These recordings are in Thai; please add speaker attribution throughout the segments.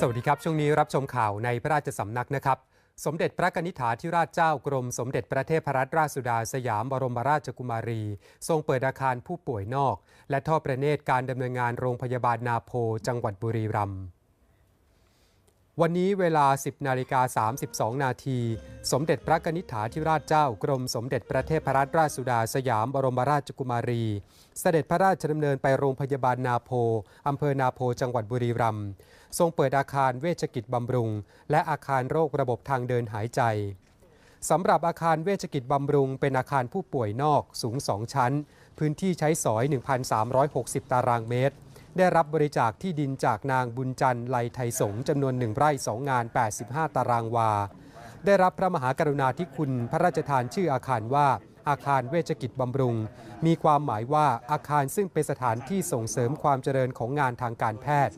Speaker 1: สวัสดีครับ ช่วงนี้รับชมข่าวในพระราชสำนักนะครับ สมเด็จพระกนิษฐาธิราชเจ้ากรม สมเด็จพระเทพรัตนราชสุดาสยามบรมราชกุมารี ทรงเปิดอาคารผู้ป่วยนอก และท่อประเนตรการดำเนินงานโรงพยาบาลนาโพจังหวัดบุรีรัมย์ วันนี้เวลา 10นาฬิกา32 นาที สมเด็จพระนิษฐาธิราชเจ้ากรมสมเด็จพระเทพรัตนราชสุดาสยามบรมราชกุมารี เสด็จพระราชดำเนินไปโรงพยาบาลนาโพอำเภอนาโพจังหวัดบุรีรัมย์ทรงเปิดอาคารเวชกิจบำรุง และอาคารโรคระบบทางเดินหายใจสำหรับอาคารเวชกิจบำรุง เป็นอาคารผู้ป่วยนอกสูง 2 ชั้น พื้นที่ใช้สอย 1,360 ตารางเมตร ได้รับบริจาคที่ดินจากนางบุญจันทร์ไลไทยสงจำนวน1ไร่2งาน 85 ตารางวา ได้รับพระมหากรุณาธิคุณพระราชทานชื่ออาคารว่าอาคารเวชกิจบำรุง มีความหมายว่าอาคารซึ่งเป็นสถานที่ส่งเสริมความเจริญของงานทางการแพทย์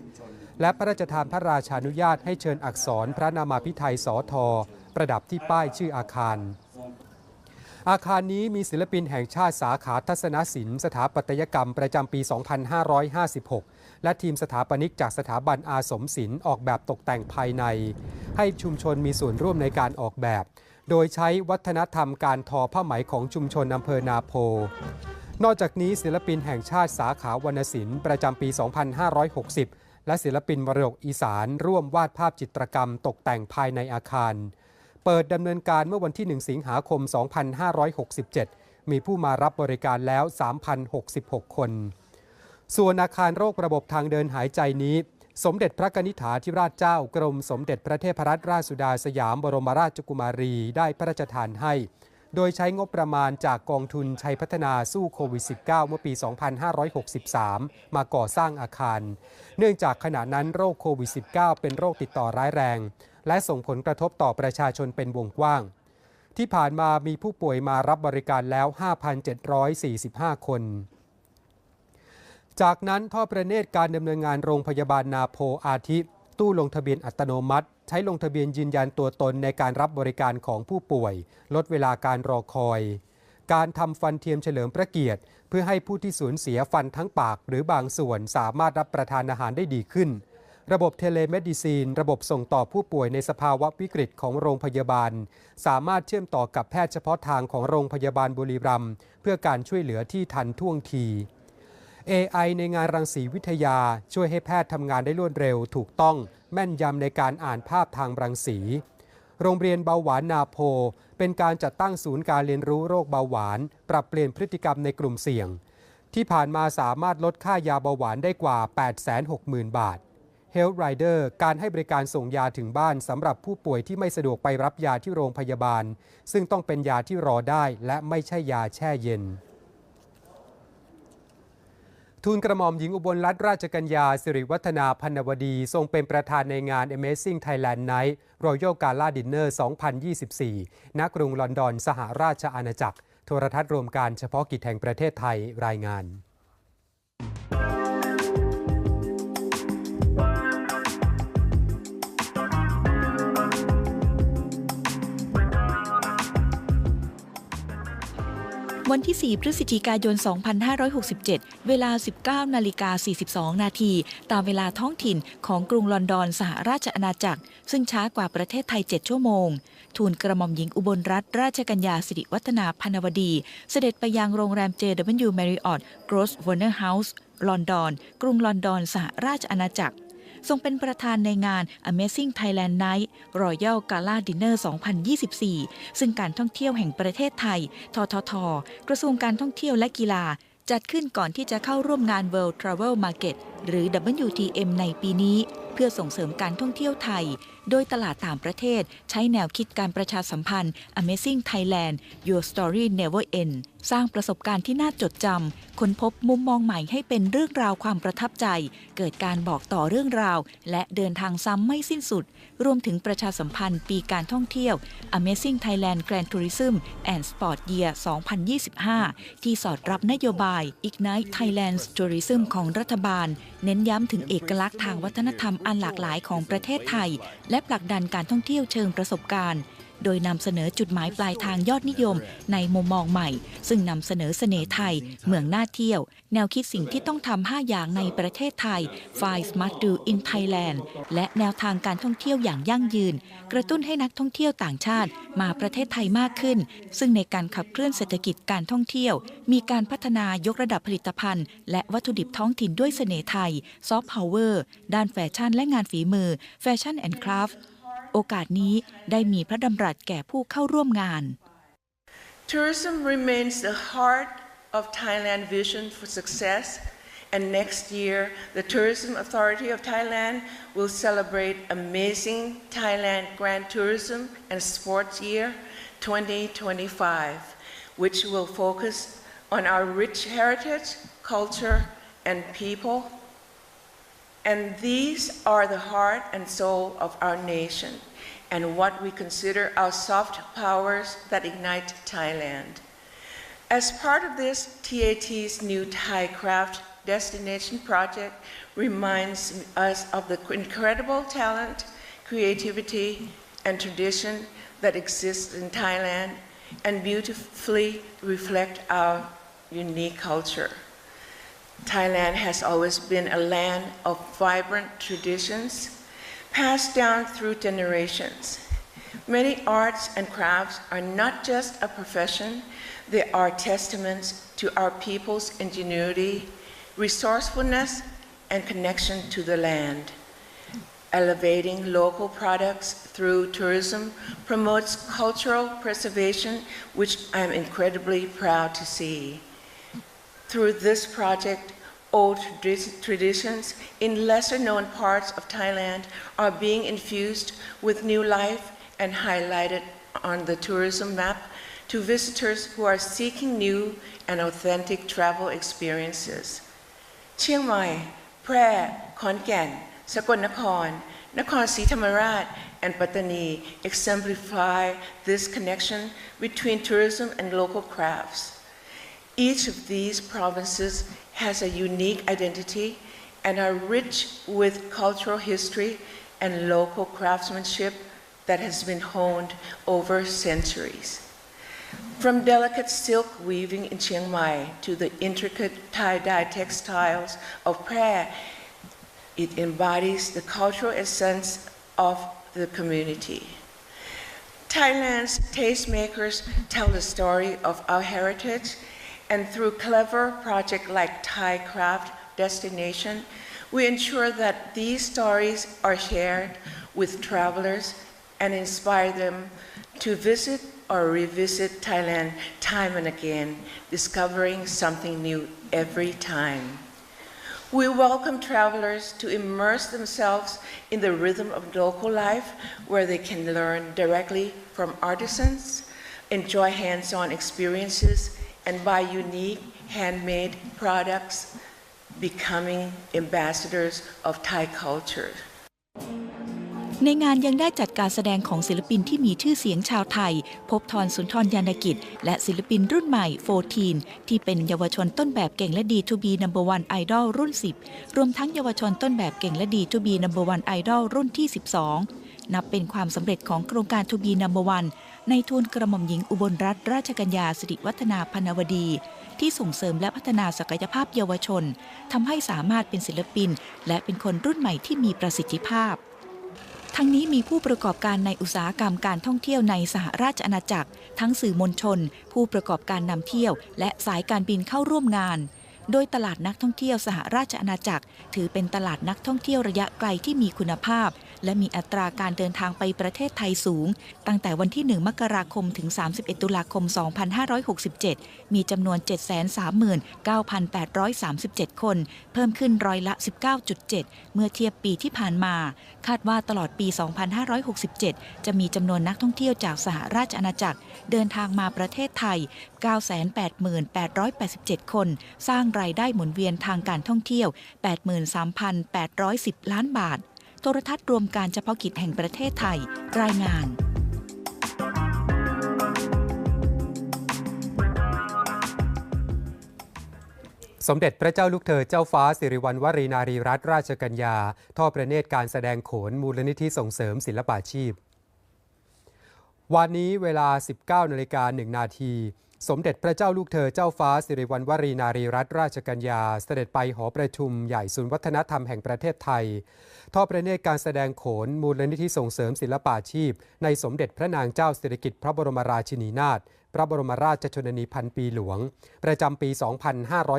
Speaker 1: และพระราชทานพระราชานุญาตให้เชิญอักษรพระนามาพิไทยสอทอประดับที่ป้ายชื่ออาคาร อาคารนี้มีศิลปินแห่งชาติสาขาทัศนศิลป์สถาปัตยกรรมประจำปี 2556 และทีมสถาปนิกจากสถาบันอาสมศิลป์ออกแบบตกแต่งภายใน ให้ชุมชนมีส่วนร่วมในการออกแบบ โดยใช้วัฒนธรรมการทอผ้าไหมของชุมชนอำเภอนาโพ นอกจากนี้ศิลปินแห่งชาติสาขาวรรณศิลป์ประจำปี 2560 และศิลปินมรดกอีสานร่วมวาดภาพจิตรกรรมตกแต่งภายในอาคาร เปิดดำเนินการเมื่อวันที่ 1 สิงหาคม 2567 มีผู้มารับบริการแล้ว 3,066 คน ส่วนอาคารโรคระบบทางเดินหายใจนี้ สมเด็จพระกนิษฐาธิราชเจ้ากรมสมเด็จพระเทพรัตนราชสุดาสยามบรมราชกุมารีได้พระราชทานให้ โดยใช้งบประมาณจากกองทุนชัยพัฒนาสู้โควิด -19 เมื่อปี 2563 มาก่อสร้างอาคาร เนื่องจากขณะนั้นโรคโควิด -19 เป็นโรคติดต่อร้ายแรง และส่งผลกระทบต่อประชาชนเป็นวงกว้าง ที่ผ่านมามีผู้ป่วยมารับบริการแล้ว 5,745 คน จากนั้นท่อประเนตรการดำเนินงานโรงพยาบาลนาโพอาทิตู้ลงทะเบียนอัตโนมัติ ใช้ลงทะเบียนยืนยันตัวตนในการรับบริการของผู้ป่วย ลดเวลาการรอคอย การทำฟันเทียมเฉลิมพระเกียรติ เพื่อให้ผู้ที่สูญเสียฟันทั้งปากหรือบางส่วนสามารถรับประทานอาหารได้ดีขึ้น ระบบเทเลเมดิซีน ระบบส่งต่อผู้ป่วยในสภาวะวิกฤตของโรงพยาบาล สามารถเชื่อมต่อกับแพทย์เฉพาะทางของโรงพยาบาลบุรีรัมย์เพื่อการช่วยเหลือที่ทันท่วงที AI ในงานรังสีวิทยาช่วยให้แพทย์ทำงานได้รวดเร็ว ถูกต้องแม่นยำในการอ่านภาพทางรังสี โรงเรียนเบาหวานนาโพ เป็นการจัดตั้งศูนย์การเรียนรู้โรคเบาหวาน ปรับเปลี่ยนพฤติกรรมในกลุ่มเสี่ยง ที่ผ่านมาสามารถลดค่ายาเบาหวานได้กว่า 860,000 บาท Health Rider การให้บริการส่งยาถึงบ้านสำหรับผู้ป่วยที่ไม่สะดวกไปรับยาที่โรงพยาบาล ซึ่งต้องเป็นยาที่รอได้และไม่ใช่ยาแช่เย็นทูลกระหม่อมหญิงอุบลรัตนราชกัญญา สิริวัฒนาพันวดี ทรงเป็นประธานในงาน Amazing Thailand Night Royal Gala Dinner 2024 ณ กรุงลอนดอน สหราชอาณาจักร โทรทัศน์รวมการเฉพาะกิจแห่งประเทศไทยรายงาน
Speaker 2: วันที่ 4 พฤศจิกายน 2567 เวลา 19 นาฬิกา 42 นาที ตามเวลาท้องถิ่นของกรุงลอนดอนสหราชอาณาจักร ซึ่งช้ากว่าประเทศไทย 7 ชั่วโมง ทูลกระหม่อมหญิงอุบลรัตนราชกัญญาสิริวัฒนาพันวดี เสด็จไปยังโรงแรม JW Marriott Grosvenor House ลอนดอน กรุงลอนดอนสหราชอาณาจักร ทรงเป็นประธานในงาน Amazing Thailand Night Royal Gala Dinner 2024 ซึ่งการท่องเที่ยวแห่งประเทศไทย ททท กระทรวงการท่องเที่ยวและกีฬา จัดขึ้นก่อนที่จะเข้าร่วมงาน World Travel Market หรือ WTM ในปีนี้ พื่อส่งเสริมการท่องเที่ยวไทย โดยตลาดต่างประเทศใช้แนวคิดการประชาสัมพันธ์ Amazing Thailand Your Story Never End สร้างประสบการณ์ที่น่าจดจำค้นพบมุมมองใหม่ให้เป็นเรื่องราวความประทับใจ เกิดการบอกต่อเรื่องราว และเดินทางซ้ำไม่สิ้นสุด รวมถึงประชาสัมพันธ์ปีการท่องเที่ยว Amazing Thailand Grand Tourism and Sport Year 2025 ที่สอดรับนโยบาย Ignite Thailand's Tourism ของรัฐบาล เน้นย้ำถึงเอกลักษณ์ทางวัฒนธรรมอันหลากหลายของประเทศไทย และผลักดันการท่องเที่ยวเชิงประสบการณ์ โดยนำเสนอจุดหมายปลายทางยอดนิยม ในมุมมองใหม่ ซึ่งนำเสนอเสน่ห์ไทย เมืองน่าเที่ยว แนวคิดสิ่งที่ต้องทำ5อย่างในประเทศไทย Five Smart Do in Thailand และแนวทางการท่องเที่ยวอย่างยั่งยืน กระตุ้นให้นักท่องเที่ยวต่างชาติ มาประเทศไทยมากขึ้น ซึ่งในการขับเคลื่อนเศรษฐกิจการท่องเที่ยว มีการพัฒนายกระดับผลิตภัณฑ์ และวัตถุดิบท้องถิ่นด้วยเสน่ห์ไทยซอฟต์พาวเวอร์ด้านแฟชั่นและงานฝีมือแฟชั่นแอนด์คราฟ โอกาสนี้ได้มีพระดำรัสแก่ผู้เข้าร่วมงาน
Speaker 3: Tourism remains the heart of Thailand vision for success, and next year, the Tourism Authority of Thailand will celebrate Amazing Thailand Grand Tourism and Sports Year 2025, which will focus on our rich heritage, culture, and people. And these are the heart and soul of our nation and what we consider our soft powers that ignite Thailand. As part of this, TAT's new Thai Craft Destination Project reminds us of the incredible talent, creativity, and tradition that exists in Thailand and beautifully reflect our unique culture. Thailand has always been a land of vibrant traditions passed down through generations. Many arts and crafts are not just a profession, they are testaments to our people's ingenuity, resourcefulness, and connection to the land. Elevating local products through tourism promotes cultural preservation, which I'm incredibly proud to see. Through this project, old tradi- traditions in lesser known parts of Thailand are being infused with new life and highlighted on the tourism map to visitors who are seeking new and authentic travel experiences. เชียงใหม่แพร่ขอนแก่นสกลนครนครศรีธรรมราช and Pattani exemplify this connection between tourism and local crafts. Each of these provinces has a unique identity and are rich with cultural history and local craftsmanship that has been honed over centuries. From delicate silk weaving in Chiang Mai to the intricate tie-dye textiles of Phrae, it embodies the cultural essence of the community. Thailand's tastemakers tell the story of our heritage, and through clever projects like Thai Craft Destination, we ensure that these stories are shared with travelers and inspire them to visit or revisit Thailand time and again, discovering something new every time. We welcome travelers to immerse themselves in the rhythm of local life where they can learn directly from artisans, enjoy hands on experiences, and buy unique handmade products, becoming ambassadors of Thai culture.
Speaker 2: ในงานยังได้จัดการแสดงของศิลปินที่มีชื่อเสียงชาวไทย พบทรสุนทรยานกิจ และศิลปินรุ่นใหม่ 14 ที่เป็นเยาวชนต้นแบบเก่งและดีทูบีนัมเบอร์วันไอดอลรุ่น 10 รวมทั้งเยาวชนต้นแบบเก่งและดีทูบีนัมเบอร์วันไอดอลรุ่นที่ 12 นับเป็นความสำเร็จของโครงการทูบีนัมเบอร์วัน ในทูลกระหม่อมหญิงอุบลรัตนราชกัญญาสิริวัฒนาพนวดี ที่ส่งเสริมและพัฒนาศักยภาพเยาวชนทำให้สามารถเป็นศิลปิน และเป็นคนรุ่นใหม่ที่มีประสิทธิภาพ ทั้งนี้มีผู้ประกอบการในอุตสาหกรรมการท่องเที่ยวในสหราชอาณาจักร ทั้งสื่อมวลชน ผู้ประกอบการนำเที่ยว และสายการบินเข้าร่วมงานโดยตลาดนักท่องเที่ยวสหราชอาณาจักร ถือเป็นตลาดนักท่องเที่ยวระยะไกลที่มีคุณภาพ และมีอัตราการเดินทางไปประเทศไทยสูง ตั้งแต่วันที่ 1 มกราคมถึง 31 ตุลาคม 2567 มีจำนวน 739,837 คน เพิ่มขึ้นร้อยละ 19.7 เมื่อเทียบปีที่ผ่านมา คาดว่าตลอดปี 2567 จะมีจำนวนนักท่องเที่ยวจากสหราชอาณาจักร เดินทางมาประเทศไทย 988,887 คน สร้างรายได้หมุนเวียนทางการท่องเที่ยว 83,810 ล้านบาท โทรทัศน์รวมการเฉพาะกิจแห่งประเทศไทย รายงาน
Speaker 1: สมเด็จพระเจ้าลูกเธอเจ้าฟ้าสิริวัณวรีนารีรัตนราชกัญญา ทอดพระเนตรการแสดงโขนมูลนิธิส่งเสริมศิลปาชีพ วันนี้เวลา 19นาฬิกา1นาทีสมเด็จพระเจ้าลูกเธอเจ้าฟ้าสิริวัณวรีนารีรัตนราชกัญญา เสด็จไปหอประชุมใหญ่ศูนย์วัฒนธรรมแห่งประเทศไทย ทอดพระเนตรการแสดงโขนมูลนิธิส่งเสริมศิลปาชีพ ในสมเด็จพระนางเจ้าสิริกิติ์พระบรมราชินีนาถพระบรมราชชนนีพันปีหลวง ประจำปี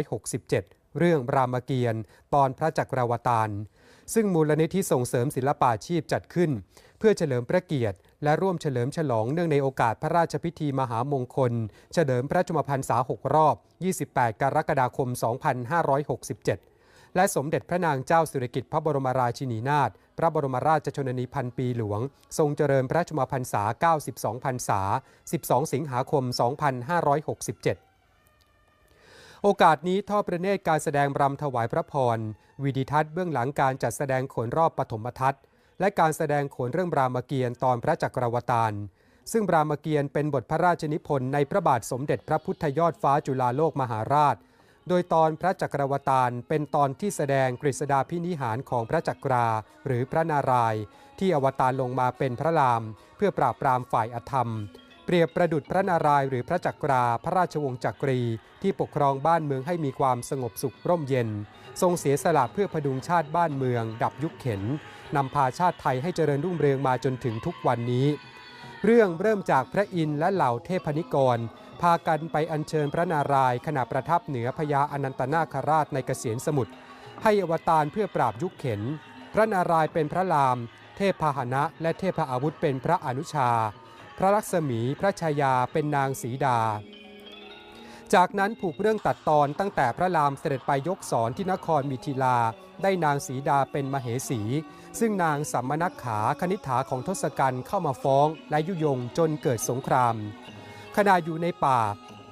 Speaker 1: 2567 เรื่องรามเกียรติ์ตอนพระจักรวตารซึ่งมูลนิธิส่งเสริมศิลปาชีพจัดขึ้น เพื่อเฉลิมพระเกียรติ และร่วมเฉลิมฉลองเนื่องในโอกาสพระราชพิธีมหามงคล เฉลิมพระชมพรรษา 6 รอบ 28 กรกฎาคม 2567 และสมเด็จพระนางเจ้าสิริกิติ์พระบรมราชินีนาถพระบรมราชชนนีพันปีหลวง ทรงเจริญพระชมพรรษา 92 พรรษา 12 สิงหาคม 2567โอกาสนี้ทอดพระเนตรการแสดงรำถวายพระพรวิดิทัศน์เบื้องหลังการจัดแสดงโขนรอบปฐมทัศน์และการแสดงโขนเรื่องรามเกียรติ์ตอนพระจักรวตารซึ่งรามเกียรติ์เป็นบทพระราชนิพนธ์ในพระบาทสมเด็จพระพุทธยอดฟ้าจุฬาโลกมหาราช โดยตอนพระจักรวตารเป็นตอนที่แสดงกฤษดาพินิหารของพระจักราหรือพระนารายณ์ที่อวตารลงมาเป็นพระราม เพื่อปราบปรามฝ่ายอธรรม เปรียบประดุจพระนารายณ์หรือพระจักราพระราชวงศ์จักรี ที่ปกครองบ้านเมืองให้มีความสงบสุขร่มเย็น ทรงเสียสละเพื่อพดุงชาติบ้านเมือง ดับยุคเข็นนำพาชาติไทยให้เจริญรุ่งเรืองมาจนถึงทุกวันนี้ เรื่องเริ่มจากพระอินทร์และเหล่าเทพนิกร พากันไปอัญเชิญพระนารายณ์ขณะประทับเหนือพญาอนันตนาคราชในเกษียนสมุทรให้อวตารเพื่อปราบยุคเข็น พระนารายณ์เป็นพระราม เทพพาหนะ และเทพอาวุธเป็นพระอนุชา พระลักษมีพระชายาเป็นนางสีดา จากนั้นผูกเรื่องตัดตอนตั้งแต่พระรามเสด็จไปยกสอนที่นครมิถิลา ได้นางสีดาเป็นมเหสี ซึ่งนางสัมมนักขาคณิษฐาของทศกัณฐ์เข้ามาฟ้องและยุยงจนเกิดสงคราม ขณะอยู่ในป่า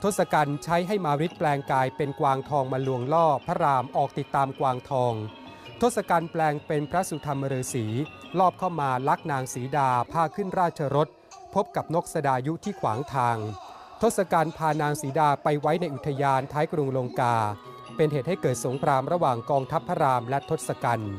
Speaker 1: ทศกัณฐ์ใช้ให้มาริดแปลงกายเป็นกวางทองมาลวงล่อพระรามออกติดตามกวางทอง ทศกัณฐ์แปลงเป็นพระสุธรรมฤาษีลอบเข้ามาลักนางสีดาพาขึ้นราชรถ พบกับนกสดายุที่ขวางทาง ทศกัณฐ์พานางสีดาไปไว้ในอุทยานท้ายกรุงลงกา เป็นเหตุให้เกิดสงครามระหว่างกองทัพพระรามและทศกัณฐ์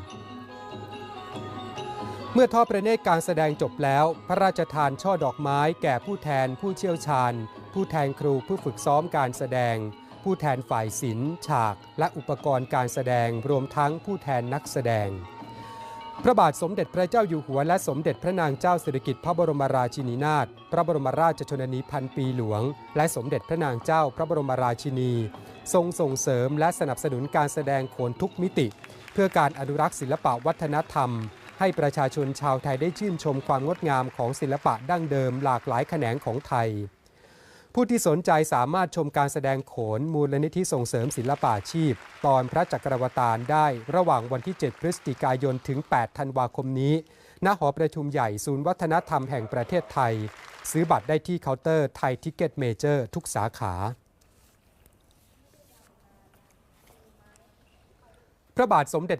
Speaker 1: เมื่อทอดพระเนตรการแสดงจบแล้ว พระราชทานช่อดอกไม้แก่ผู้แทนผู้เชี่ยวชาญ ผู้แทนครูผู้ฝึกซ้อมการแสดง ผู้แทนฝ่ายศิลป์ฉาก และอุปกรณ์การแสดงรวมทั้งผู้แทนนักแสดง พระบาทสมเด็จพระเจ้าอยู่หัวและสมเด็จพระนางเจ้าสิริกิติ์พระบรมราชินีนาถพระบรมราชชนนีพันปีหลวง และสมเด็จพระนางเจ้าพระบรมราชินี ทรงส่งเสริมและสนับสนุนการแสดงโขนทุกมิติ เพื่อการอนุรักษ์ศิลปวัฒนธรรม ให้ประชาชนชาวไทยได้ชื่นชมความงดงามของศิลปะดั้งเดิมหลากหลายแขนงของไทย ผู้ที่สนใจสามารถชมการแสดงโขนมูลนิธิส่งเสริมศิลปาชีพ ตอนพระจักรวตารได้ระหว่างวันที่ 7 พฤศจิกายนถึง 8 ธันวาคมนี้ ณ หอประชุมใหญ่ศูนย์วัฒนธรรมแห่งประเทศไทย ซื้อบัตรได้ที่เคาน์เตอร์ไทยทิกเก็ตเมเจอร์ทุกสาขาพระบาทสมเด็จ